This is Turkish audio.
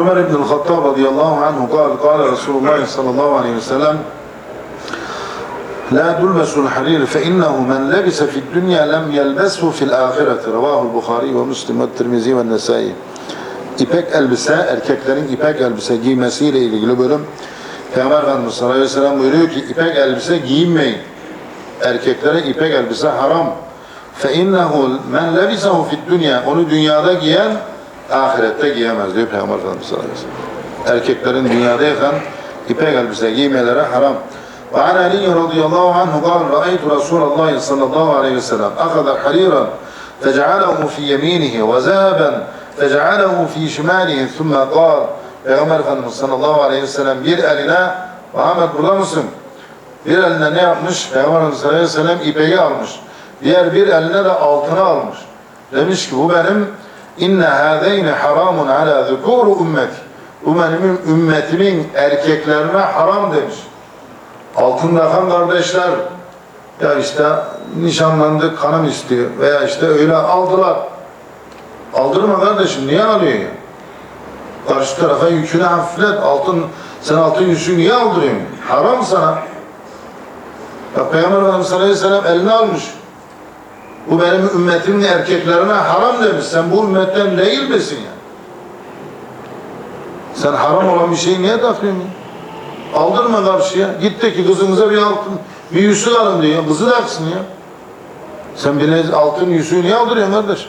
عمر بن الخطاب رضي الله عنه قال قال رسول الله صلى الله عليه وسلم لا تلبس الحرير فإنه من لبس في الدنيا لم يلبسه في الآخرة رواه البخاري ومسلم والترمذي والنسائي İpek elbise, erkeklerin ipek elbise giymesiyle ilgili bölüm Peygamber Efendimiz sallallahu aleyhi ve sellem buyuruyor ki ipek elbise giyinmeyin. Erkeklere ipek elbise haram. فَاِنَّهُ مَنْ لَبِسَهُ فِي الدُّنْيَا Onu dünyada giyen ahirette giyemez diyor Peygamber Efendimiz sallallahu aleyhi ve sellem. Erkeklerin dünyadayken ipek elbise giymeleri haram. وعن علي رضي الله عنه قال رأيت رسول الله صلى الله عليه وسلم أخذ حريرا فجعله في يمينه وذهبا فجعله في شماله ثم قال Peygamber Efendimiz sallallahu aleyhi ve sellem bir eline Muhammed burada mısın? Bir eline ne yapmış? Peygamber Efendimiz sallallahu aleyhi ve sellem ipeği almış. Diğer bir eline de altını almış. Demiş ki bu benim inne hâzeyne haramun ala zukûru ümmeti. Benim ümmetimin erkeklerine haram demiş. Altın takan kardeşler ya işte nişanlandık kanım istiyor veya işte öyle aldılar. Aldırma kardeşim niye alıyorsun ya? Karşı tarafa yükünü hafiflet. Altın, sen altın yüzüğü niye aldırıyorsun? Haram sana. Bak Peygamber Efendimiz sallallahu aleyhi ve sellem elini almış. Bu benim ümmetimin erkeklerine haram demiş. Sen bu ümmetten değil misin ya? Sen haram olan bir şeyi niye takıyorsun? Aldırma karşıya. Git de ki kızınıza bir altın, bir yüzük alın diyor. Kızı taksın ya. Sen bir altın yüzüğü niye aldırıyorsun kardeş?